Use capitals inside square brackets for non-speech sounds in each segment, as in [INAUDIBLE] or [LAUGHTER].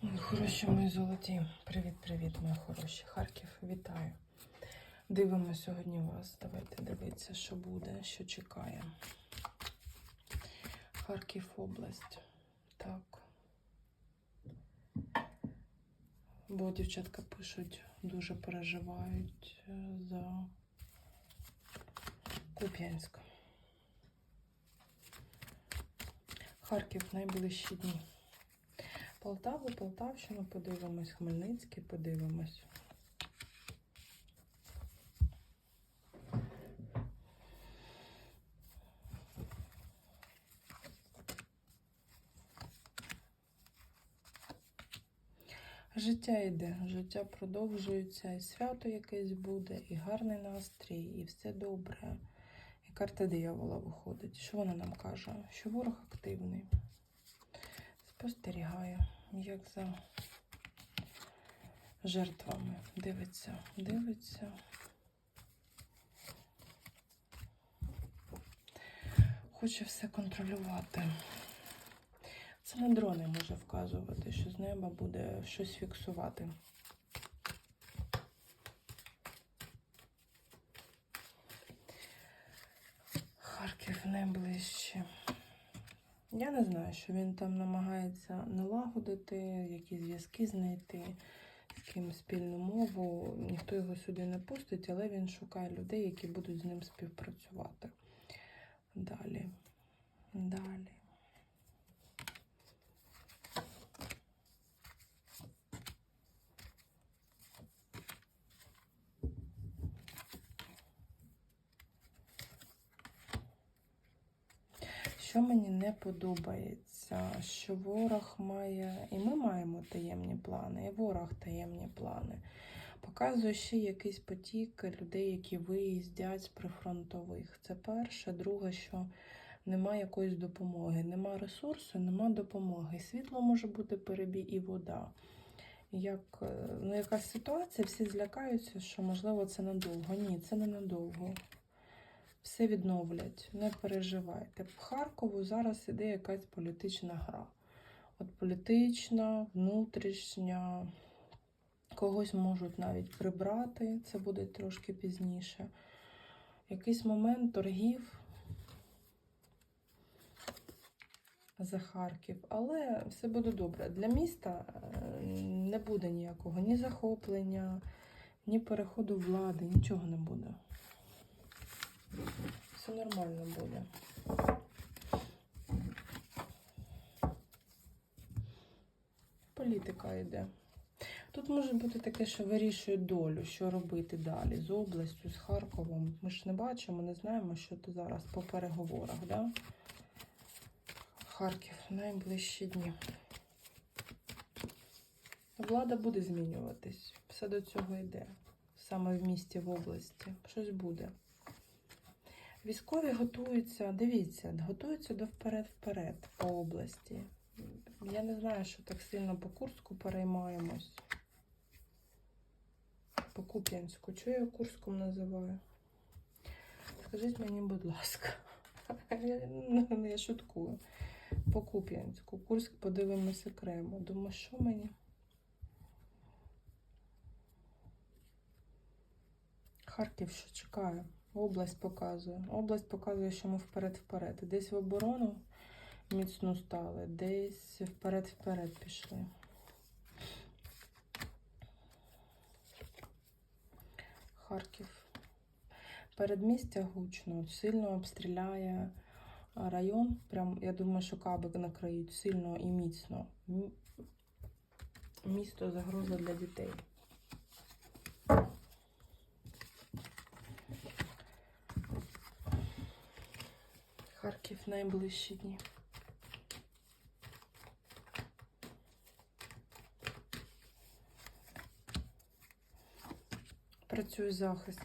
Хороші, мої золоті. Привіт-привіт, мої хороші. Харків, вітаю. Дивимо сьогодні вас. Давайте дивитися, що буде, що чекає. Харків область. Так. Бо дівчатка пишуть, дуже переживають е, за Куп'янськ. Харків найближчі дні. Полтаву, Полтавщину подивимось, Хмельницький подивимось. Життя йде, життя продовжується, і свято якесь буде, і гарний настрій, і все добре. І карта диявола виходить. Що вона нам каже? Що ворог активний. Спостерігає, як за жертвами. Дивиться, дивиться. Хоче все контролювати. Це на дрони може вказувати, що з неба буде щось фіксувати. Харків найближче. Я не знаю, що він там намагається налагодити, які зв'язки знайти, з ким спільну мову. Ніхто його сюди не пустить, але він шукає людей, які будуть з ним співпрацювати. Далі. Далі. Що мені не подобається, що ворог має, і ми маємо таємні плани, і ворог таємні плани. Показує ще якийсь потік людей, які виїздять з прифронтових. Це перше. Друге, що немає якоїсь допомоги, нема ресурсу, нема допомоги. Світло може бути перебій і вода. Як е, ну, якась ситуація, всі злякаються, що можливо це надовго. Ні, це не надовго все відновлять, не переживайте. В Харкову зараз іде якась політична гра. От політична, внутрішня, когось можуть навіть прибрати, це буде трошки пізніше. Якийсь момент торгів за Харків, але все буде добре. Для міста е, не буде ніякого ні захоплення, ні переходу влади, нічого не буде. Все нормально буде. Політика йде. Тут може бути таке, що вирішує долю, що робити далі з областю, з Харковом. Ми ж не бачимо, не знаємо, що то зараз по переговорах, да? Харків найближчі дні. Влада буде змінюватись. Все до цього йде. Саме в місті, в області. Щось буде. Військові готуються, дивіться, готуються до вперед-вперед по області. Я не знаю, що так сильно по Курську переймаємось. По Куп'янську. Чого я Курськом називаю? Скажіть мені, будь ласка. [LAUGHS] Я, ну, шуткую. По Куп'янську. Курськ подивимося окремо. Думаю, що мені? Харків що чекає? Область показує. Область показує, що ми вперед-вперед. Десь в оборону міцно стали, десь вперед-вперед пішли. Харків. Передмістя гучно, сильно обстріляє район. Прям, я думаю, що каби накриють сильно і міцно. Місто загроза для дітей. Харків найближчі дні. Працює захист.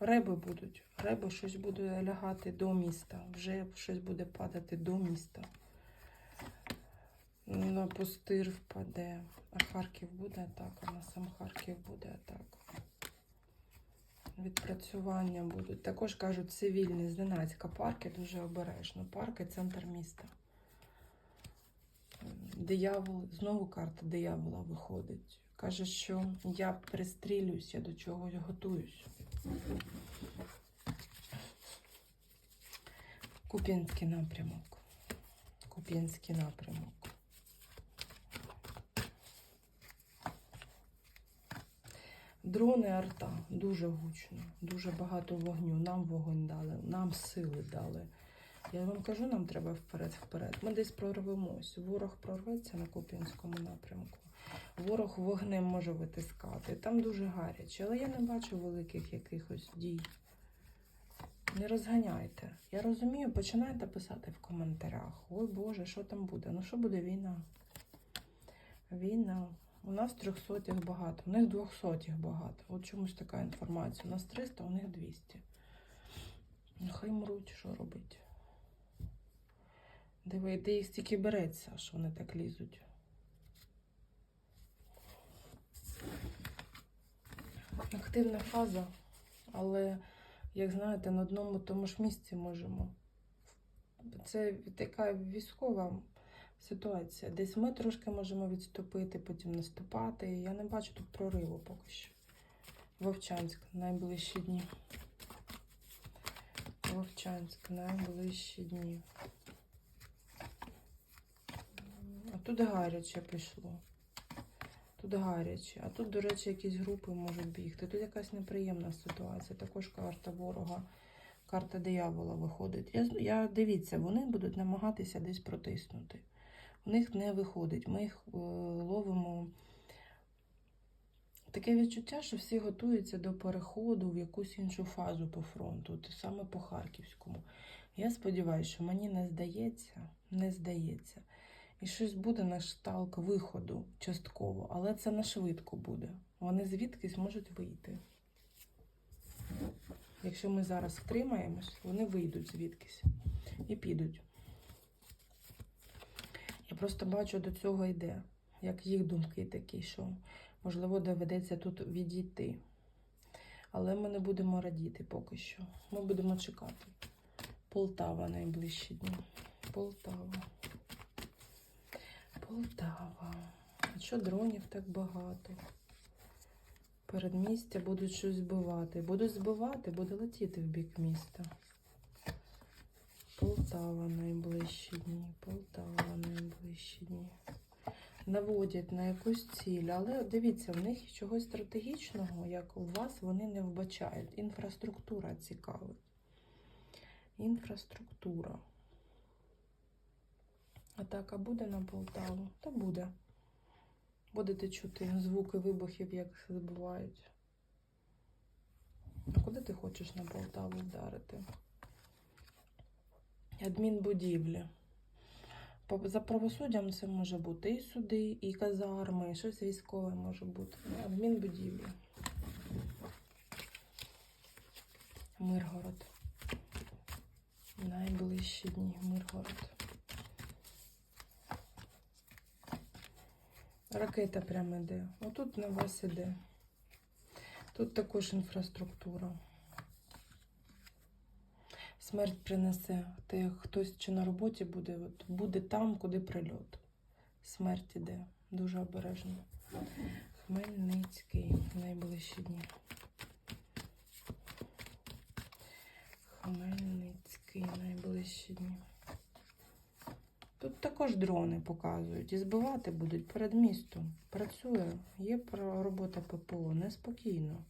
Реби будуть. Реби щось буде лягати до міста. Вже щось буде падати до міста. На пустир впаде. А Харків буде атака, на сам Харків буде атака. Відпрацювання будуть. Також кажуть, цивільні зненацька парки дуже обережно. Парки центр міста. Диявол, знову карта диявола виходить. Каже, що я пристрілююсь, я до чогось готуюсь. Куп'янський напрямок. Куп'янський напрямок. Дрони арта дуже гучно, дуже багато вогню. Нам вогонь дали, нам сили дали. Я вам кажу, нам треба вперед, вперед. Ми десь прорвемось. Ворог прорветься на Куп'янському напрямку. Ворог вогнем може витискати. Там дуже гаряче, але я не бачу великих якихось дій. Не розганяйте. Я розумію, починайте писати в коментарях. Ой Боже, що там буде? Ну що буде війна? Війна. У нас трьохсотих багато, у них двохсотих багато. От чомусь така інформація. У нас 300, у них 200. Ну, хай мруть, що робить. Диви, де їх стільки береться, що вони так лізуть. Активна фаза, але, як знаєте, на одному тому ж місці можемо. Це така військова ситуація. Десь ми трошки можемо відступити, потім наступати. Я не бачу тут прориву поки що. Вовчанськ найближчі дні. Вовчанськ найближчі дні. А тут гаряче пішло. Тут гаряче. А тут, до речі, якісь групи можуть бігти. Тут якась неприємна ситуація. Також карта ворога, карта диявола виходить. Я, я дивіться, вони будуть намагатися десь протиснути. У них не виходить. Ми їх е, ловимо. Таке відчуття, що всі готуються до переходу в якусь іншу фазу по фронту, саме по Харківському. Я сподіваюся, що мені не здається, не здається. І щось буде на шталк виходу частково, але це не швидко буде. Вони звідкись можуть вийти. Якщо ми зараз втримаємось, вони вийдуть звідкись і підуть. Я просто бачу, до цього йде, як їх думки такі, що можливо доведеться тут відійти. Але ми не будемо радіти поки що. Ми будемо чекати. Полтава найближчі дні. Полтава. Полтава. А що дронів так багато? Передмістя будуть щось збивати. Будуть збивати, буде летіти в бік міста. Полтава найближчі дні. Полтава найближчі дні. Наводять на якусь ціль, але дивіться, в них чогось стратегічного, як у вас, вони не вбачають. Інфраструктура цікавить. Інфраструктура. Атака буде на Полтаву? Та буде. Будете чути звуки вибухів, як збивають. А куди ти хочеш на Полтаву вдарити? Адмінбудівлі. За правосуддям це може бути і суди, і казарми, і щось військове може бути. Адмінбудівлі. Миргород. Найближчі дні Миргород. Ракета прямо йде. Отут на вас іде. Тут також інфраструктура. Смерть принесе. Те, хтось чи на роботі буде, от, буде там, куди прильот. Смерть іде. Дуже обережно. Хмельницький найближчі дні. Хмельницький найближчі дні. Тут також дрони показують і збивати будуть перед містом. Працює, є робота ППО, неспокійно.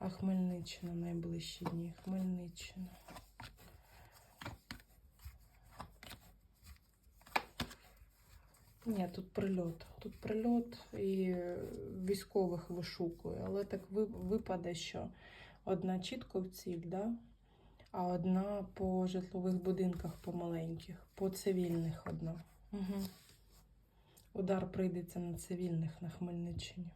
А Хмельниччина найближчі дні. Хмельниччина. Ні, тут прильот. Тут прильот і військових вишукує, але так випаде, що одна чітко в ціль, да? а одна по житлових будинках помаленьких, по цивільних одна. Угу. Удар прийдеться на цивільних на Хмельниччині.